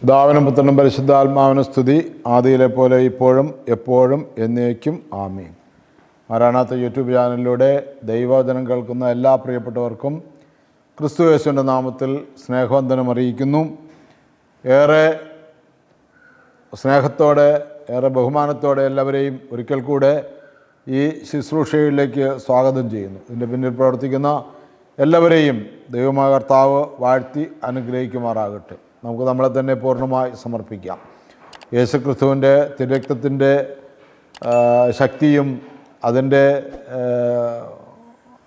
പിതാവിനും പുത്രനും പരിശുദ്ധാത്മാവിനും സ്തുതി. ആദിയിലെ പോലെ ഇപ്പോഴും എപ്പോഴും എന്നേക്കും ആമീൻ. മാരാണാത്ത യൂട്യൂബ് ചാനലിലൂടെ ദൈവവചനം കേൾക്കുന്ന എല്ലാ പ്രിയപ്പെട്ടവർക്കും ക്രിസ്തു യേശുവിന്റെ നാമത്തിൽ സ്നേഹവന്ദനം അറിയിക്കുന്നു. ഏറെ സ്നേഹത്തോടെ ഏറെ ബഹുമാനത്തോടെ എല്ലാവരെയും ഒരിക്കൽ കൂടെ ഈ ശുശ്രൂഷയിലേക്ക് സ്വാഗതം ചെയ്യുന്നു. ഇതിന്റെ പിന്നിൽ പ്രവർത്തിക്കുന്ന എല്ലാവരെയും ദൈവമായ കർത്താവ് വാഴ്ത്തി അനുഗ്രഹിക്കുമാറാകട്ടെ. നമുക്ക് നമ്മളെ തന്നെ പൂർണമായി സമർപ്പിക്കാം. യേശുക്രിസ്തുവിന്റെ തിരക്തത്തിന്റെ ശക്തിയും അതിന്റെ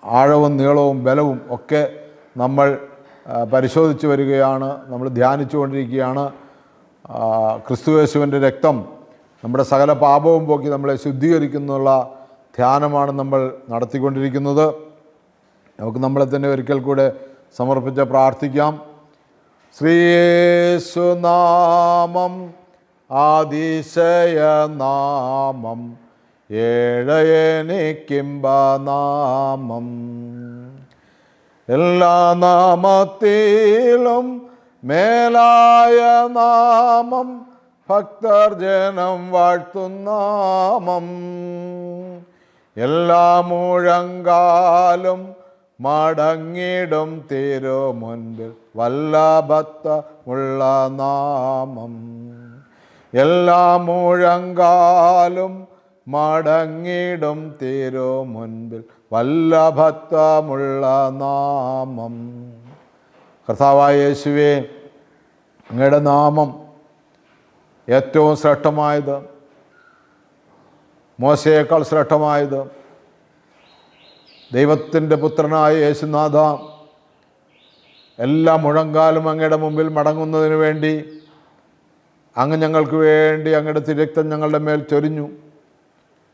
ആഴവും നീളവും ബലവും ഒക്കെ നമ്മൾ പരിശോധിച്ച് വരികയാണ് നമ്മൾ ധ്യാനിച്ചു കൊണ്ടിരിക്കുകയാണ്. ക്രിസ്തു യേശുവിന്റെ രക്തം നമ്മുടെ സകല പാപവും പോക്കി നമ്മളെ ശുദ്ധീകരിക്കുന്നുള്ള ധ്യാനമാണ് നമ്മൾ നടത്തിക്കൊണ്ടിരിക്കുന്നത്. നമുക്ക് നമ്മളെ തന്നെ ഒരിക്കൽ കൂടെ സമർപ്പിച്ച് പ്രാർത്ഥിക്കാം. ശ്രീയേശുനാമം ആതിശയനാമം ഏഴയനിക്കിംബനാമം എല്ലാ നാമത്തിലും മേലായ നാമം ഭക്തർ ജനം വാഴ്ത്തുന്നാമം എല്ലാ മുഴങ്കാലും മടങ്ങിടും തിരു മുൻപിൽ വല്ലഭത്വമുള്ള നാമം. എല്ലാ മുഴങ്കാലും മടങ്ങിടും തിരു മുൻപിൽ വല്ലഭത്വമുള്ള നാമം. കർത്താവായ യേശുവേ അങ്ങയുടെ നാമം ഏറ്റവും ശ്രേഷ്ഠമായത് മോശയേക്കാൾ ശ്രേഷ്ഠമായത് ദൈവത്തിന്റെ പുത്രനായ യേശുനാഥ എല്ലാ മുഴങ്കാലും അങ്ങയുടെ മുമ്പിൽ മടങ്ങുന്നതിന് വേണ്ടി അങ്ങ് ഞങ്ങൾക്ക് വേണ്ടി അങ്ങയുടെ തിരക്തം ഞങ്ങളുടെ മേൽ ചൊരിഞ്ഞു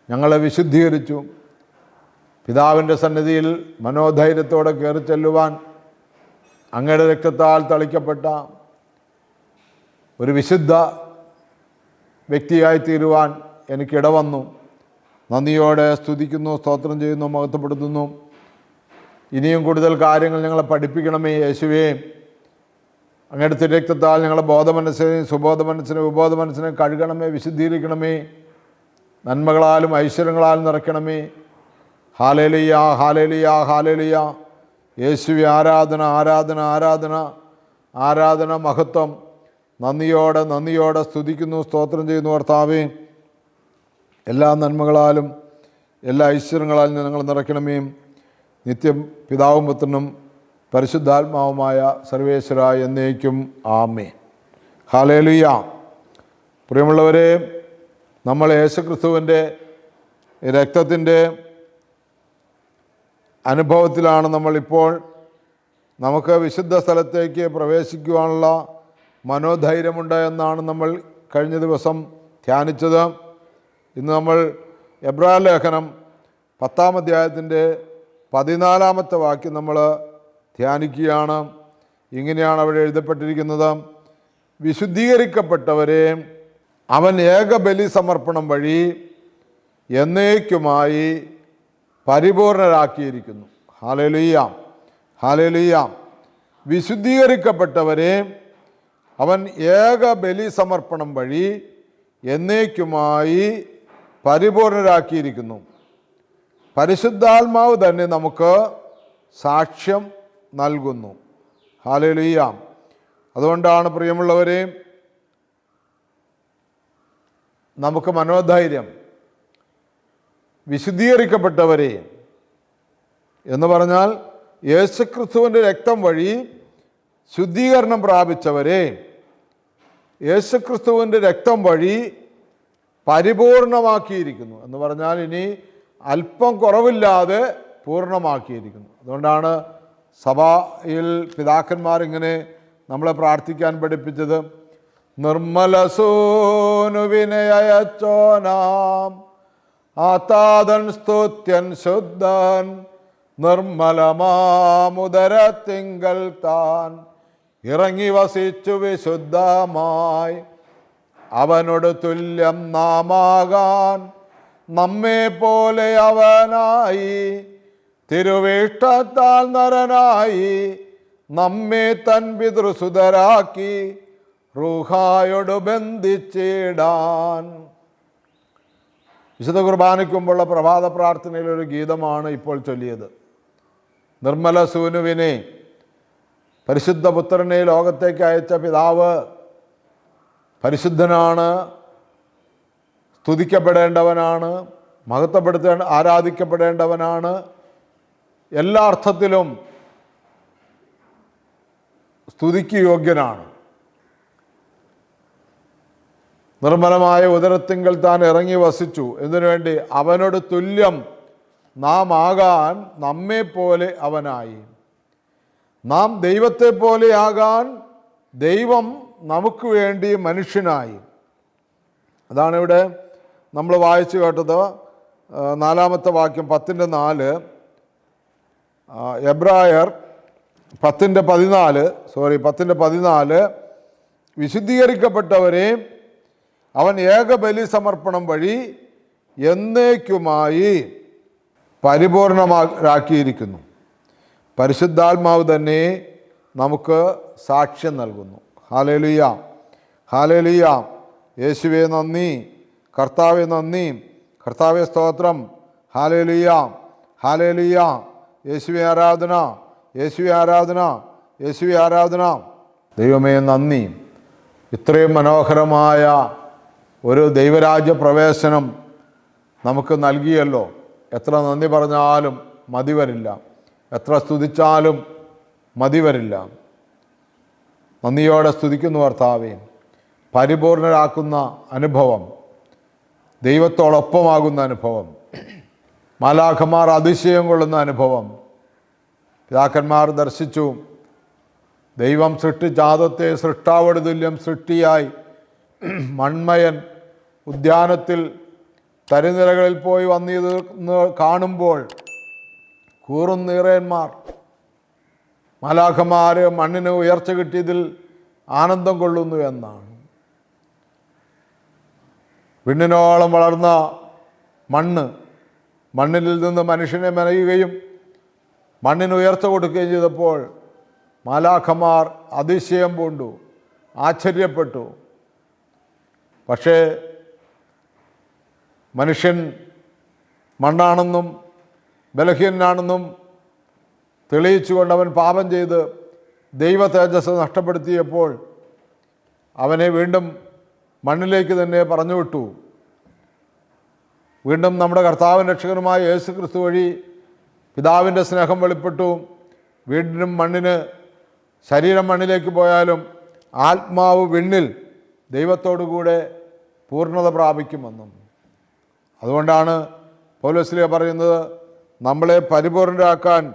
ഞങ്ങളെ വിശുദ്ധീകരിച്ചു. പിതാവിന്റെ സന്നിധിയിൽ മനോധൈര്യത്തോടെ കയറി ചെല്ലുവാൻ അങ്ങയുടെ രക്തത്താൽ തളിക്കപ്പെട്ട ഒരു വിശുദ്ധ വ്യക്തിയായി തീരുവാൻ എനിക്കിടവന്നു നന്ദിയോടെ സ്തുതിക്കുന്നു സ്തോത്രം ചെയ്യുന്നു മഹത്വപ്പെടുത്തുന്നു. ഇനിയും കൂടുതൽ കാര്യങ്ങൾ ഞങ്ങളെ പഠിപ്പിക്കണമേ യേശുവേ. അങ്ങയുടെ തിരക്തത്താൽ ഞങ്ങളെ ബോധമനസ്സിനെയും സുബോധ മനസ്സിനെ ഉപബോധ മനസ്സിനെ കഴുകണമേ വിശുദ്ധീകരിക്കണമേ. നന്മകളാലും ഐശ്വര്യങ്ങളാലും നിറയ്ക്കണമേ. Hallelujah hallelujah hallelujah. യേശുവി ആരാധന ആരാധന ആരാധന ആരാധന മഹത്വം. നന്ദിയോടെ നന്ദിയോടെ സ്തുതിക്കുന്നു സ്തോത്രം ചെയ്യുന്നു കർത്താവേ. എല്ലാ നന്മകളാലും എല്ലാ ഐശ്വര്യങ്ങളാലും ഞങ്ങൾ നിറയ്ക്കണമേ. നിത്യം പിതാവും പുത്രനും പരിശുദ്ധാത്മാവുമായ സർവേശ്വര എന്നേക്കും ആമേ ഹാലേലുയ പ്രിയമുള്ളവരെ നമ്മൾ യേശുക്രിസ്തുവിന്റെ രക്തത്തിന്റെ അനുഭവത്തിലാണ് നമ്മളിപ്പോൾ. നമുക്ക് വിശുദ്ധ സ്ഥലത്തേക്ക് പ്രവേശിക്കുവാനുള്ള മനോധൈര്യമുണ്ട് എന്നാണ് നമ്മൾ കഴിഞ്ഞ ദിവസം ധ്യാനിച്ചത്. ഇന്ന് നമ്മൾ എബ്രാ ലേഖനം പത്താം അധ്യായത്തിന്റെ പതിനാലാമത്തെ വാക്യം നമ്മൾ ധ്യാനിക്കുകയാണ്. ഇങ്ങനെയാണ് അവിടെ എഴുതപ്പെട്ടിരിക്കുന്നത്. വിശുദ്ധീകരിക്കപ്പെട്ടവരെ അവൻ ഏകബലി സമർപ്പണം വഴി എന്നേക്കുമായി പരിപൂർണരാക്കിയിരിക്കുന്നു. ഹാലലുയ്യാം ഹാലലുയ്യാം വിശുദ്ധീകരിക്കപ്പെട്ടവരെ അവൻ ഏക ബലി സമർപ്പണം വഴി എന്നേക്കുമായി പരിപൂർണരാക്കിയിരിക്കുന്നു. പരിശുദ്ധാത്മാവ് തന്നെ നമുക്ക് സാക്ഷ്യം നൽകുന്നു. ഹാലലുയ്യാം അതുകൊണ്ടാണ് പ്രിയമുള്ളവരെ നമുക്ക് മനോധൈര്യം വിശുദ്ധീകരിക്കപ്പെട്ടവരെ എന്ന് പറഞ്ഞാൽ യേശുക്രിസ്തുവിന്റെ രക്തം വഴി ശുദ്ധീകരണം പ്രാപിച്ചവരെ യേശുക്രിസ്തുവിന്റെ രക്തം വഴി പരിപൂർണമാക്കിയിരിക്കുന്നു എന്ന് പറഞ്ഞാൽ ഇനി അല്പം കുറവില്ലാതെ പൂർണമാക്കിയിരിക്കുന്നു അതുകൊണ്ടാണ് സഭയിൽ പിതാക്കന്മാരിങ്ങനെ നമ്മളെ പ്രാർത്ഥിക്കാൻ പഠിപ്പിച്ചത്. നിർമ്മല സോനുവിനയച്ചോനാം ആതാതൻ സ്തുത്യൻ ശുദ്ധൻ. നിർമ്മലമാമുദരത്തിങ്കൽ താൻ. ഇറങ്ങി വസിച്ചു വിശുദ്ധമായി. അവനോട് തുല്യം നാമാകാൻ നമ്മെ പോലെ അവനായി. തിരുവേഷ്ടത്താൽ നരനായി നമ്മെ തൻ പിതൃസുതരാക്കി റൂഹായോട് ബന്ധിച്ചിടാൻ. വിശുദ്ധ കുർബാനയ്ക്കുമ്പോഴുള്ള പ്രഭാത പ്രാർത്ഥനയിലൊരു ഗീതമാണ് ഇപ്പോൾ ചൊല്ലിയത്. നിർമ്മല സൂനുവിനെ പരിശുദ്ധ പുത്രനെ ലോകത്തേക്ക് അയച്ച പിതാവ് പരിശുദ്ധനാണ് സ്തുതിക്കപ്പെടേണ്ടവനാണ് മഹത്വപ്പെടുത്തേ ആരാധിക്കപ്പെടേണ്ടവനാണ്. എല്ലാ അർത്ഥത്തിലും സ്തുതിക്ക് യോഗ്യനാണ്. നിർമ്മലമായ ഉദരത്തിങ്കൽ താൻ ഇറങ്ങി വസിച്ചു. എന്തിനു വേണ്ടി അവനോട് തുല്യം നാം ആകാൻ നമ്മെപ്പോലെ അവനായി. നാം ദൈവത്തെ പോലെയാകാൻ ദൈവം നമുക്ക് വേണ്ടി മനുഷ്യനായി. അതാണ് ഇവിടെ നമ്മൾ വായിച്ചു കേട്ടത് നാലാമത്തെ വാക്യം പത്തിന്റെ നാല് എബ്രായർ പത്തിന്റെ പതിനാല് സോറി പത്തിന്റെ പതിനാല് വിശുദ്ധീകരിക്കപ്പെട്ടവരെ അവൻ ഏക ബലി സമർപ്പണം വഴി എന്നേക്കുമായി പരിപൂർണമാക്കിയിരിക്കുന്നു പരിശുദ്ധാത്മാവ് തന്നെ നമുക്ക് സാക്ഷ്യം നൽകുന്നു. ഹാലേലുയ. ഹാലേലുയ. യേശുവെ നന്ദി. കർത്താവെ നന്ദി. കർത്താവെ സ്തോത്രം. ഹാലേലുയ. ഹാലേലുയ. യേശുവെ ആരാധന. യേശുവെ ആരാധന. യേശുവെ ആരാധന. ദൈവമേ നന്ദി. ഇത്രയും മനോഹരമായ ഒരു ദൈവരാജ്യ പ്രവേശനം നമുക്ക് നൽകിയല്ലോ. എത്ര നന്ദി പറഞ്ഞാലും മതി വരില്ല. എത്ര സ്തുതിച്ചാലും മതി വരില്ല. നന്ദിയോടെ സ്തുതിക്കുന്നു കർത്താവേ. പരിപൂർണരാക്കുന്ന അനുഭവം ദൈവത്തോടൊപ്പമാകുന്ന അനുഭവം മാലാഖമാർ അതിശയം കൊള്ളുന്ന അനുഭവം പിതാക്കന്മാർ ദർശിച്ചു. ദൈവം സൃഷ്ടിച്ചാദത്തെ സൃഷ്ടാവോട് തുല്യം സൃഷ്ടിയായി. മൺമയൻ ഉദ്യാനത്തിൽ തരിനിരകളിൽ പോയി വന്നിരുന്ന് കാണുമ്പോൾ കൂറുന്നീറയന്മാർ മാലാഖമാര് മണ്ണിന് ഉയർച്ച കിട്ടിയതിൽ ആനന്ദം കൊള്ളുന്നു എന്നാണ്. വിണ്ണിനോളം വളർന്ന മണ്ണ് മണ്ണിൽ നിന്ന് മനുഷ്യനെ മെനയുകയും മണ്ണിന് ഉയർച്ച കൊടുക്കുകയും ചെയ്തപ്പോൾ മാലാഖമാർ അതിശയം പൂണ്ടു ആശ്ചര്യപ്പെട്ടു. പക്ഷേ മനുഷ്യൻ മണ്ണാണെന്നും ബലഹീനാണെന്നും തെളിയിച്ചുകൊണ്ട് അവൻ പാപം ചെയ്ത് ദൈവ തേജസ് നഷ്ടപ്പെടുത്തിയപ്പോൾ അവനെ വീണ്ടും മണ്ണിലേക്ക് തന്നെ പറഞ്ഞു വിട്ടു. വീണ്ടും നമ്മുടെ കർത്താവിൻ രക്ഷകനുമായ യേശു ക്രിസ്തു വഴി പിതാവിന്റെ സ്നേഹം വെളിപ്പെട്ടു. വീണ്ടും മണ്ണിന് ശരീരം മണ്ണിലേക്ക് പോയാലും ആത്മാവ് വിണ്ണിൽ ദൈവത്തോടുകൂടെ പൂർണത പ്രാപിക്കുമെന്നും. അതുകൊണ്ടാണ് പൗലോസ്ലിയ പറയുന്നത് നമ്മളെ പരിപൂർണരാക്കാൻ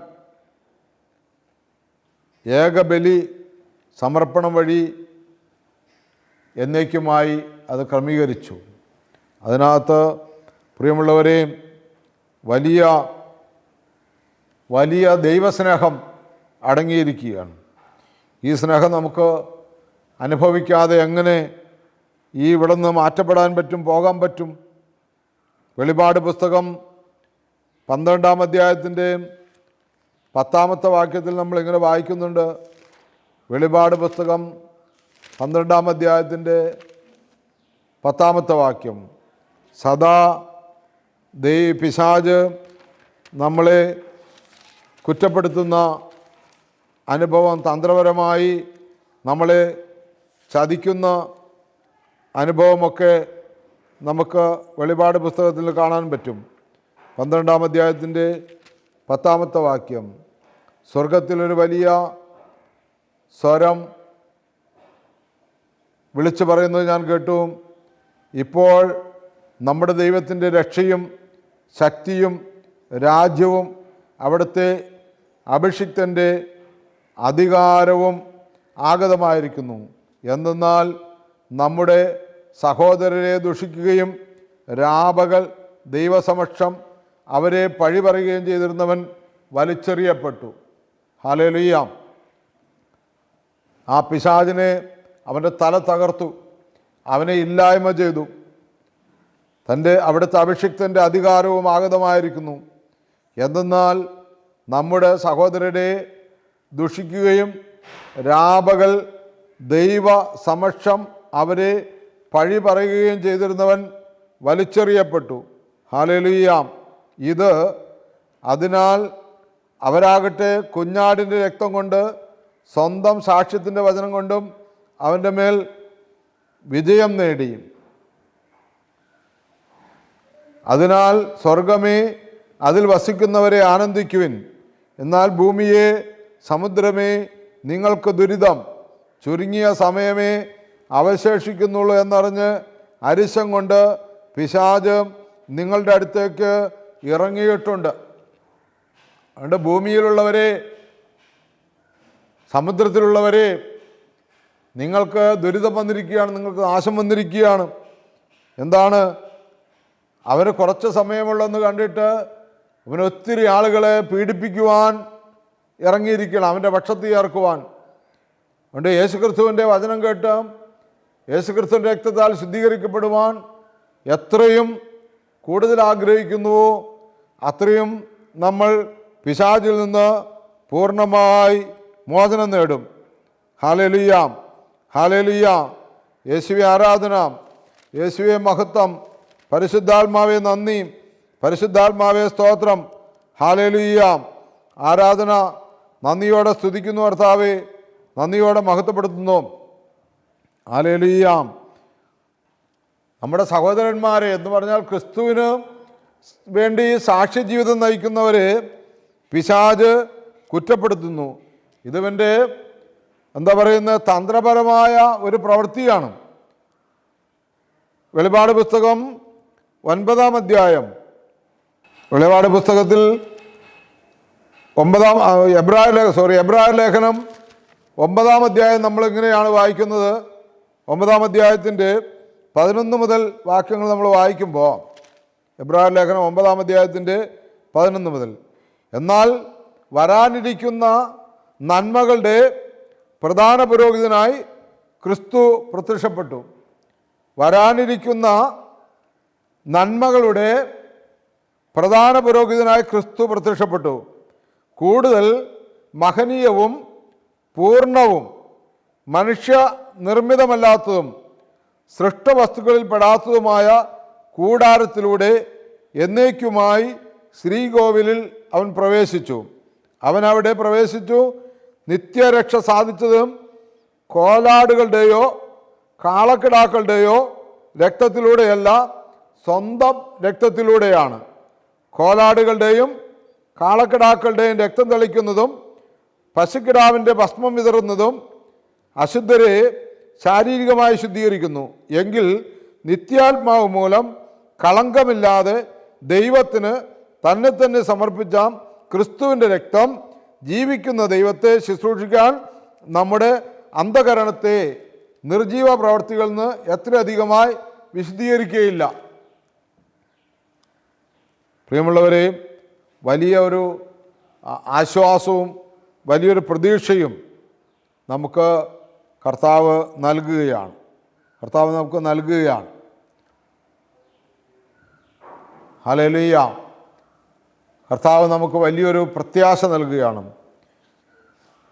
ഏകബലി സമർപ്പണം വഴി എന്നേക്കുമായി അത് ക്രമീകരിച്ചു. അതിനകത്ത് പ്രിയമുള്ളവരെ വലിയ വലിയ ദൈവസ്നേഹം അടങ്ങിയിരിക്കുകയാണ്. ഈ സ്നേഹം നമുക്ക് അനുഭവിക്കാതെ എങ്ങനെ ഈ ഇവിടെ നിന്ന് മാറ്റപ്പെടാൻ പറ്റും പോകാൻ പറ്റും? വെളിപാട് പുസ്തകം പന്ത്രണ്ടാം അധ്യായത്തിന്റെ പത്താമത്തെ വാക്യത്തിൽ നമ്മൾ ഇങ്ങനെ വായിക്കുന്നുണ്ട്. വെളിപാട് പുസ്തകം പന്ത്രണ്ടാം അധ്യായത്തിന്റെ പത്താമത്തെ വാക്യം. സദാ ദൈ പിശാജ് നമ്മളെ കുറ്റപ്പെടുത്തുന്ന അനുഭവം തന്ത്രപരമായി നമ്മളെ ചതിക്കുന്ന അനുഭവമൊക്കെ നമുക്ക് വെളിപാട് പുസ്തകത്തിൽ കാണാൻ പറ്റും. പന്ത്രണ്ടാം അധ്യായത്തിന്റെ പത്താമത്തെ വാക്യം. സ്വർഗത്തിലൊരു വലിയ സ്വരം വിളിച്ചു പറയുന്നത് ഞാൻ കേട്ടു. ഇപ്പോൾ നമ്മുടെ ദൈവത്തിന്റെ രക്ഷയും ശക്തിയും രാജ്യവും അവിടുത്തെ അഭിഷിക്തന്റെ അധികാരവും ആഗതമായിരിക്കുന്നു. എന്തെന്നാൽ നമ്മുടെ സഹോദരരെ ദുഷിക്കുകയും രാപകൽ ദൈവസമക്ഷം അവരെ പഴി പറയുകയും ചെയ്തിരുന്നവൻ വലിച്ചെറിയപ്പെട്ടു. ഹാലേലുയ്യാം ആ പിശാചിനെ അവന്റെ തല തകർത്തു. അവനെ ഇല്ലായ്മ ചെയ്തു. തന്റെ അവിടുത്തെ അഭിഷിക്തന്റെ അധികാരവും ആഗതമായിരിക്കുന്നു. എന്തെന്നാൽ നമ്മുടെ സഹോദരരെ ദുഷിക്കുകയും രാപകൽ ദൈവ സമക്ഷം അവരെ പഴി പറയുകയും ചെയ്തിരുന്നവൻ വലിച്ചെറിയപ്പെട്ടു. ഹാലലുയ്യാം ഇത് അതിനാൽ അവരാകട്ടെ കുഞ്ഞാടിന്റെ രക്തം കൊണ്ട് സ്വന്തം സാക്ഷ്യത്തിന്റെ വചനം കൊണ്ടും അവന്റെ മേൽ വിജയം നേടി അതിനാൽ സ്വർഗമേ അതിൽ വസിക്കുന്നവരെ ആനന്ദിക്കുവിൻ. എന്നാൽ ഭൂമിയെ സമുദ്രമേ നിങ്ങൾക്ക് ദുരിതം. ചുരുങ്ങിയ സമയമേ അവശേഷിക്കുന്നുള്ളൂ എന്നറിഞ്ഞ് അരിശം കൊണ്ട് പിശാജ് നിങ്ങളുടെ അടുത്തേക്ക് ഇറങ്ങിയിട്ടുണ്ട്. അതുകൊണ്ട് ഭൂമിയിലുള്ളവരെ സമുദ്രത്തിലുള്ളവരെ നിങ്ങൾക്ക് ദുരിതം വന്നിരിക്കുകയാണ് നിങ്ങൾക്ക് നാശം വന്നിരിക്കുകയാണ്. എന്താണ്? അവർ കുറച്ച് സമയമുള്ളെന്ന് കണ്ടിട്ട് അവനൊത്തിരി ആളുകളെ പീഡിപ്പിക്കുവാൻ ഇറങ്ങിയിരിക്കണം അവന്റെ പക്ഷത്ത് ചേർക്കുവാൻ. അതുകൊണ്ട് യേശുക്രിസ്തുവിന്റെ വചനം കേട്ട് യേശുക്രിസ്തുവിന്റെ രക്തത്താൽ ശുദ്ധീകരിക്കപ്പെടുവാൻ എത്രയും കൂടുതൽ ആഗ്രഹിക്കുന്നുവോ അത്രയും നമ്മൾ പിശാചിൽ നിന്ന് പൂർണമായി മോചനം നേടും. ഹാലലുയാം ഹാലലുയാം യേശുവെ ആരാധന യേശുവെ മഹത്വം. പരിശുദ്ധാത്മാവെ നന്ദി പരിശുദ്ധാത്മാവെ സ്തോത്രം. ഹാലലുയാം ആരാധന നന്ദിയോടെ സ്തുതിക്കുന്നു കർത്താവെ നന്ദിയോടെ മഹത്വപ്പെടുത്തുന്നു. ഹാലലുയാം നമ്മുടെ സഹോദരന്മാരെ എന്ന് പറഞ്ഞാൽ ക്രിസ്തുവിന് വേണ്ടി സാക്ഷ്യ ജീവിതം നയിക്കുന്നവരെ പിശാജ് കുറ്റപ്പെടുത്തുന്നു. ഇതവന്റെ എന്താ പറയുന്ന തന്ത്രപരമായ ഒരു പ്രവൃത്തിയാണ്. വെളിപാട് പുസ്തകം ഒൻപതാം അധ്യായം. വെളിപാട് പുസ്തകത്തിൽ ഒമ്പതാം എബ്രായ ലേഖ സോറി എബ്രായ ലേഖനം ഒമ്പതാം അധ്യായം നമ്മൾ എങ്ങനെയാണ് വായിക്കുന്നത്. ഒമ്പതാം അധ്യായത്തിന്റെ പതിനൊന്ന് മുതൽ വാക്യങ്ങൾ നമ്മൾ വായിക്കുമ്പോൾ എബ്രായ ലേഖനം ഒമ്പതാം അധ്യായത്തിന്റെ പതിനൊന്ന് മുതൽ എന്നാൽ വരാനിരിക്കുന്ന നന്മകളുടെ പ്രധാന പുരോഹിതനായി ക്രിസ്തു പ്രത്യക്ഷപ്പെട്ടു. വരാനിരിക്കുന്ന നന്മകളുടെ പ്രധാന പുരോഹിതനായി ക്രിസ്തു പ്രത്യക്ഷപ്പെട്ടു. കൂടുതൽ മഹനീയവും പൂർണവും മനുഷ്യ നിർമ്മിതമല്ലാത്തതും സൃഷ്ടവസ്തുക്കളിൽ പെടാത്തതുമായ കൂടാരത്തിലൂടെ എന്നേക്കുമായി ശ്രീകോവിലിൽ അവൻ പ്രവേശിച്ചു. അവൻ അവിടെ പ്രവേശിച്ചു. നിത്യരക്ഷ സാധിച്ചതും കോലാടുകളുടെയോ കാളക്കിടാക്കളുടെയോ രക്തത്തിലൂടെയല്ല സ്വന്തം രക്തത്തിലൂടെയാണ്. കോലാടുകളുടെയും കാളക്കിടാക്കളുടെയും രക്തം തെളിക്കുന്നതും പശുക്കിടാവിന്റെ ഭസ്മം വിതറുന്നതും അശുദ്ധരെ ശാരീരികമായി ശുദ്ധീകരിക്കുന്നു. എങ്കിൽ നിത്യാത്മാവ് മൂലം കളങ്കമില്ലാതെ ദൈവത്തിന് തന്നെ തന്നെ സമർപ്പിച്ച ക്രിസ്തുവിന്റെ രക്തം ജീവിക്കുന്ന ദൈവത്തെ ശുശ്രൂഷിക്കാൻ നമ്മുടെ അന്ധകരണത്തെ നിർജീവ പ്രവർത്തികളിൽ നിന്ന് എത്രയധികമായി വിശദീകരിക്കുകയില്ല. പ്രിയമുള്ളവരെ വലിയ ഒരു ആശ്വാസവും വലിയൊരു പ്രതീക്ഷയും നമുക്ക് കർത്താവ് നൽകുകയാണ്. കർത്താവ് നമുക്ക് നൽകുകയാണ്. ഹലലിയ കർത്താവ് നമുക്ക് വലിയൊരു പ്രത്യാശ നൽകുകയാണ്.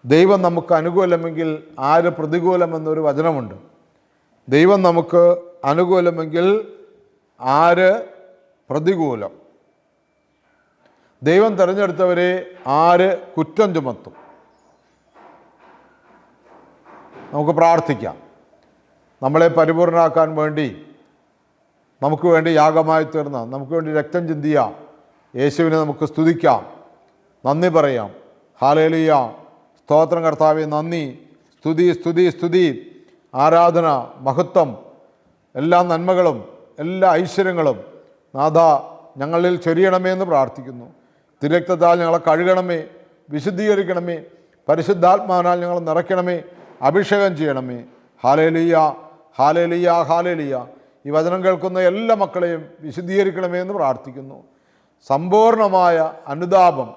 ദൈവം നമുക്ക് അനുകൂലമെങ്കിൽ ആര് പ്രതികൂലമെന്നൊരു വചനമുണ്ട്. ദൈവം നമുക്ക് അനുകൂലമെങ്കിൽ ആര് പ്രതികൂലം. ദൈവം തിരഞ്ഞെടുത്തവരെ ആര് കുറ്റം ചുമത്തും. നമുക്ക് പ്രാർത്ഥിക്കാം. നമ്മളെ പരിപൂർണമാക്കാൻ വേണ്ടി നമുക്ക് വേണ്ടി യാഗമായി തീർന്ന നമുക്ക് വേണ്ടി രക്തം ചിന്തിയ യേശുവിനെ നമുക്ക് സ്തുതിക്കാം. നന്ദി പറയാം. ഹാലേലിയ സ്തോത്രം കർത്താവെ നന്ദി. സ്തുതി സ്തുതി സ്തുതി. ആരാധന മഹത്വം. എല്ലാ നന്മകളും എല്ലാ ഐശ്വര്യങ്ങളും നാഥ ഞങ്ങളിൽ ചൊരിയണമേ എന്ന് പ്രാർത്ഥിക്കുന്നു. തിരക്തത്താൽ ഞങ്ങളെ കഴുകണമേ വിശുദ്ധീകരിക്കണമേ പരിശുദ്ധാത്മാവിനാൽ ഞങ്ങൾ നിറയ്ക്കണമേ അഭിഷേകം ചെയ്യണമേ. ഹാലേലിയ ഹാലേലിയ ഹാലേലിയ ഈ വചനം കേൾക്കുന്ന എല്ലാ മക്കളെയും വിശുദ്ധീകരിക്കണമേ എന്ന് പ്രാർത്ഥിക്കുന്നു. സമ്പൂർണമായ അനുതാപം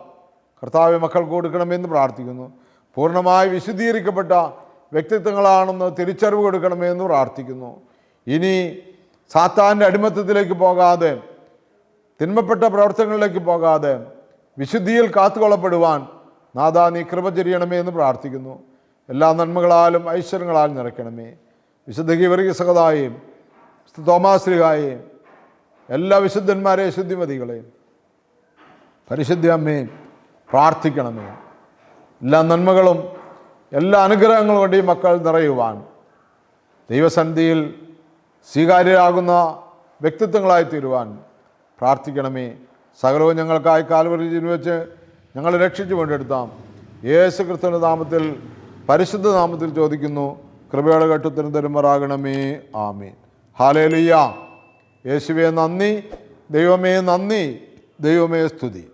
കർത്താവ് മക്കൾക്ക് കൊടുക്കണമെന്ന് പ്രാർത്ഥിക്കുന്നു. പൂർണമായി വിശുദ്ധീകരിക്കപ്പെട്ട വ്യക്തിത്വങ്ങളാണെന്ന് തിരിച്ചറിവ് കൊടുക്കണമെന്ന് പ്രാർത്ഥിക്കുന്നു. ഇനി സാത്താന്റെ അടിമത്തത്തിലേക്ക് പോകാതെ തിന്മപ്പെട്ട പ്രവർത്തനങ്ങളിലേക്ക് പോകാതെ വിശുദ്ധിയിൽ കാത്തുകൊള്ളപ്പെടുവാൻ നാഥാ നീ കൃപ ചെരിയണമേ എന്ന് പ്രാർത്ഥിക്കുന്നു. എല്ലാ നന്മകളാലും ഐശ്വര്യങ്ങളാലും നിറയ്ക്കണമേ. വിശുദ്ധ ഗീവർഗി സഹതായും വിശുദ്ധ തോമാശ്രീകായെയും എല്ലാ വിശുദ്ധന്മാരെയും ശുദ്ധിമതികളെയും. പരിശുദ്ധ അമ്മയും പ്രാർത്ഥിക്കണമേ. എല്ലാ നന്മകളും എല്ലാ അനുഗ്രഹങ്ങളും കൊണ്ട് ഈ മക്കൾ നിറയുവാൻ. ദൈവസന്ധിയിൽ സ്വീകാര്യരാകുന്ന വ്യക്തിത്വങ്ങളായി തീരുവാൻ പ്രാർത്ഥിക്കണമേ. സകലവും ഞങ്ങൾക്കായി കാൽവരിയിൽ വെച്ച് ഞങ്ങളെ രക്ഷിച്ചു വേണ്ടിയെടുത്താം യേശു ക്രിസ്തുവിന്റെ നാമത്തിൽ പരിശുദ്ധ നാമത്തിൽ ചോദിക്കുന്നു. കൃപയുടെ ഘട്ടത്തിന് തരുമാറാകണമേ. ആമീൻ. ഹാലേലിയ. യേശുവേ നന്ദി. ദൈവമേ നന്ദി. ദൈവമേ സ്തുതി.